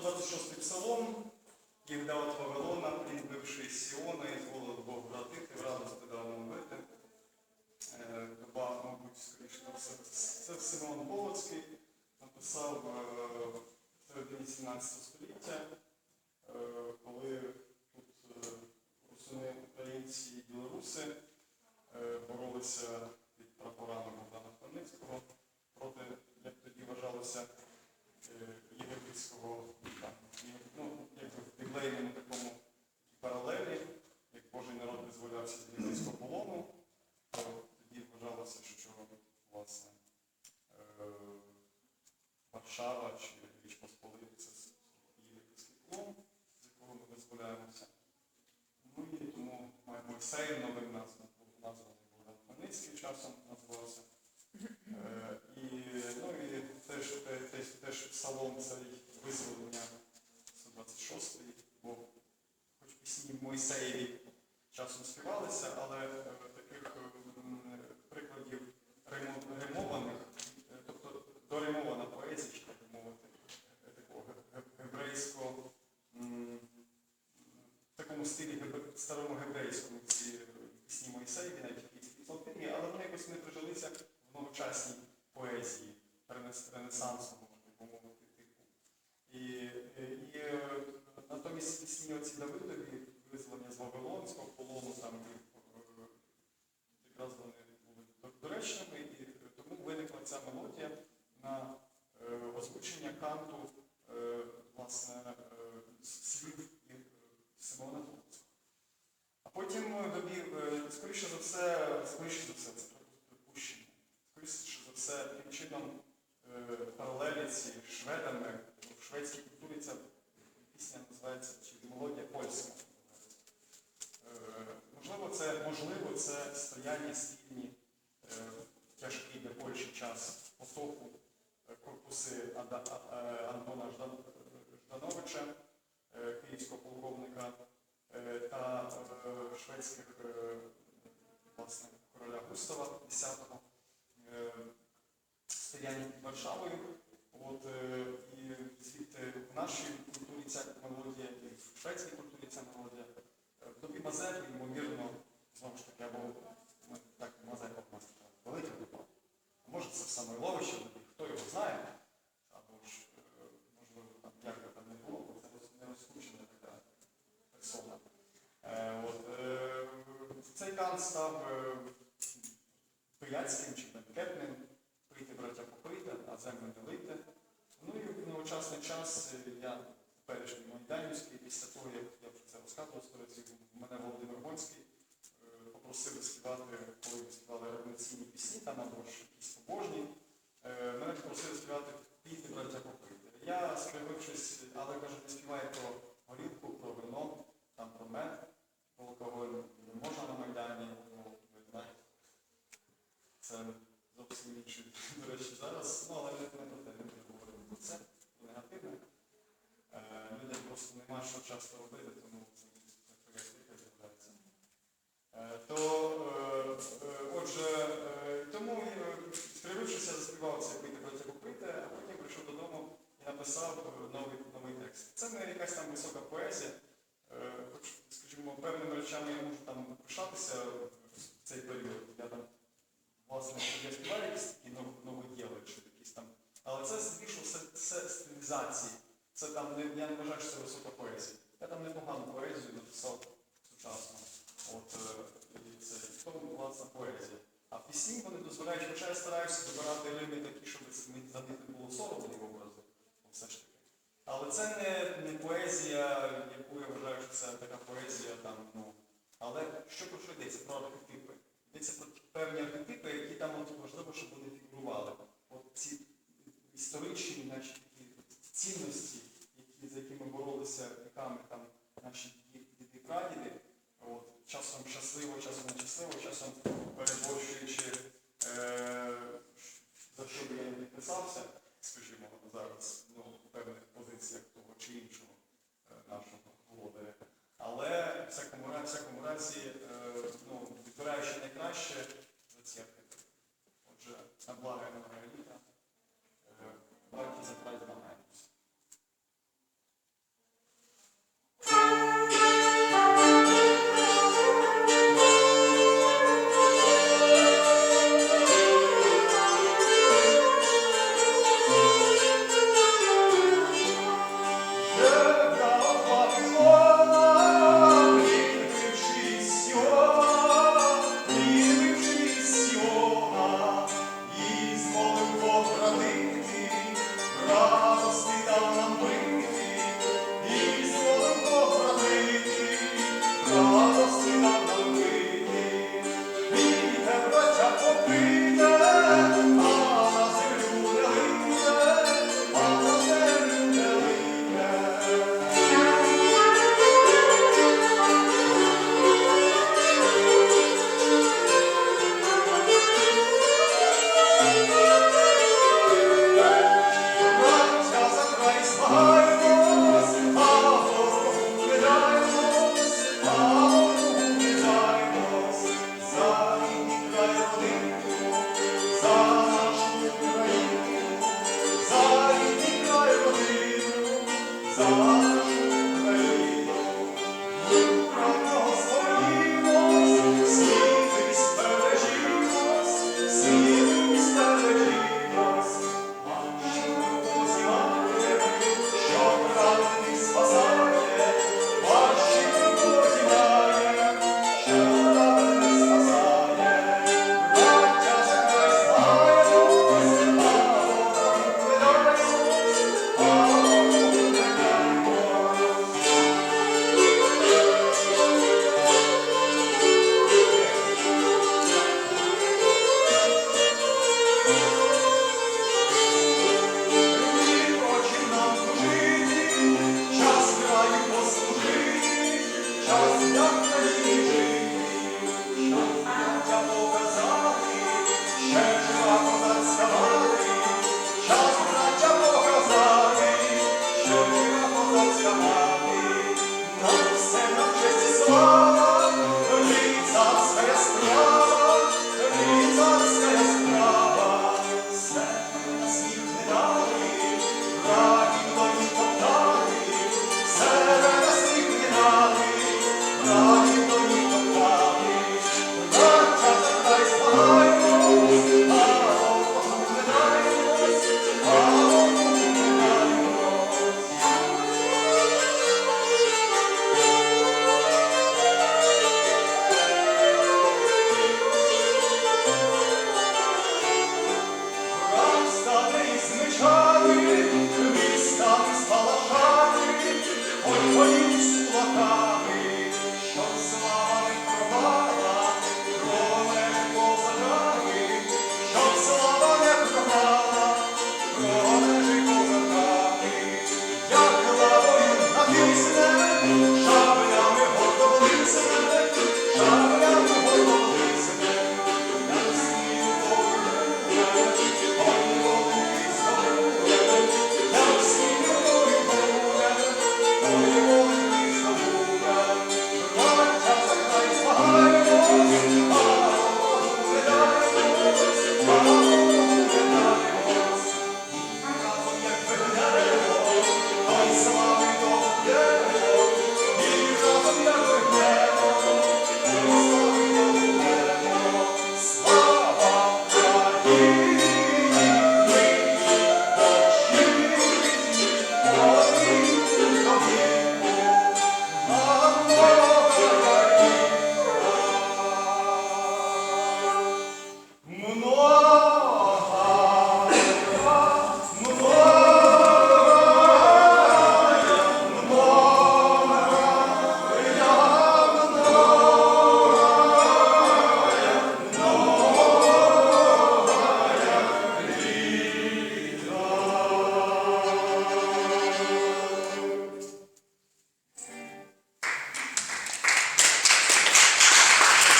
126 псалом. Єгда от Вавилона, плін бивший Сіона, і зволив Бог братити, в радості дав мовити. Е, Доба, мабуть, скоріше за все, це Симеон Полоцький написав е, в середині 17 століття, е, коли тут русини українці і білоруси боролися під прапорами Богдана Хмельницького проти, як тоді вважалося, е, єгипетського там, є- ну, біблейному такому паралелі, як Божий народ визволявся з єгипетського полону, то тоді вважалося, що власне е, Варшава чи Річ Посполита це єгипетський полон, з якого ми визволяємося. Ну і тому маємо Мойсеєм новим названий Богдан Хмельницький часом називався. Е, І, ну, і теж, те- теж, теж псалом цей визволення 126-й, бо хоч пісні Мойсеєві часом співалися, але е, таких прикладів римо- римованих, е, тобто доримована поезія, чи так мовити, е, такого гебрейського, в такому стилі старому гебрейському ці е, пісні Мойсеєві, навіть якісь псалтирі, але вони якось не прижилися в новочасній поезії, ренес- ренесансовому, можна би мовити, типу. І, і, е, натомість пісні оці Давидові, визволення з Вавилонського полону, там і, е, якраз вони були доречними, і тому виникла ця мелодія на е, озвучення канту е, власне е, слів Симона Полоцького. А потім е, скоріше за все, скоріше за все, це припущення. Скоріше за все, таким чином паралелі ці шведами, в шведській культурі ця пісня називається чи мелодія польська. Е, Можливо, це можливо, стояння стільні е, тяжкий для Польщі час потоку е, корпуси е, Антона Ждановича, київського полковника, та шведських власне, короля Густава X, стояння під Варшавою. От, і звідти в нашій культурі ця мелодія, і в шведській культурі ця мелодія. В добі Мазепи, ймовірно, знову ж таки, або так Мазепа в нас велика група. А може це в Самойловича, хто його знає, або ж, е, можливо, там, як би там не було, бо це не розкручена така персона. Е, От, е, цей кант став е, пияцьким чи бенкетним, пийте, браття, попийте, а землю не лийте. Ну і в новочасний час е, я теперішній Майданівський, після того, як я вже це розказував мене Володимир Гонський попросив співати, коли ми співали революційні пісні, там або ж побожні, мене попросили співати пійте, браття, попийте. Я скривившись, але каже, не співає про горілку, про вино, там про мед, алкоголь не можна на Майдані, ну, ви знаєте. Це зовсім інше, до речі, зараз. Ну, але не про те не говорити про це, про негативне. Е, Людям просто нема що часто робити, тому це така штука з'являється. Е, То, е, е, отже, е, тому, е, скривившися, заспівав це пити, браття попити, а потім прийшов додому і написав е, новий, новий текст. Це не якась там висока поезія. Е, Хоч, скажімо, певними речами я можу там пишатися в цей період. Я там власне, я співаю якісь такі нов- новоділи, чи якісь там. Але це здебільшого все, все стилізації. Це там я не вважаю, що це висока поезія. Я там непогану поезію написав сучасно. От, е, і це тому власна поезія. А пісні вони дозволяють, хоча я стараюся добирати рими такі, щоб за них не було соромно і образи. Ну, Все ж таки. Але це не, не поезія, яку я вважаю, що це така поезія там, ну. Але що про що йдеться? Про архетипи. Йдеться про певні архетипи, які там от важливо, щоб вони фігурували. От ці історичні, наші такі цінності, які, за якими боролися віками там наші і прадіди, от, часом щасливо, часом нещасливо, часом переборщуючи, е, за що би я не підписався,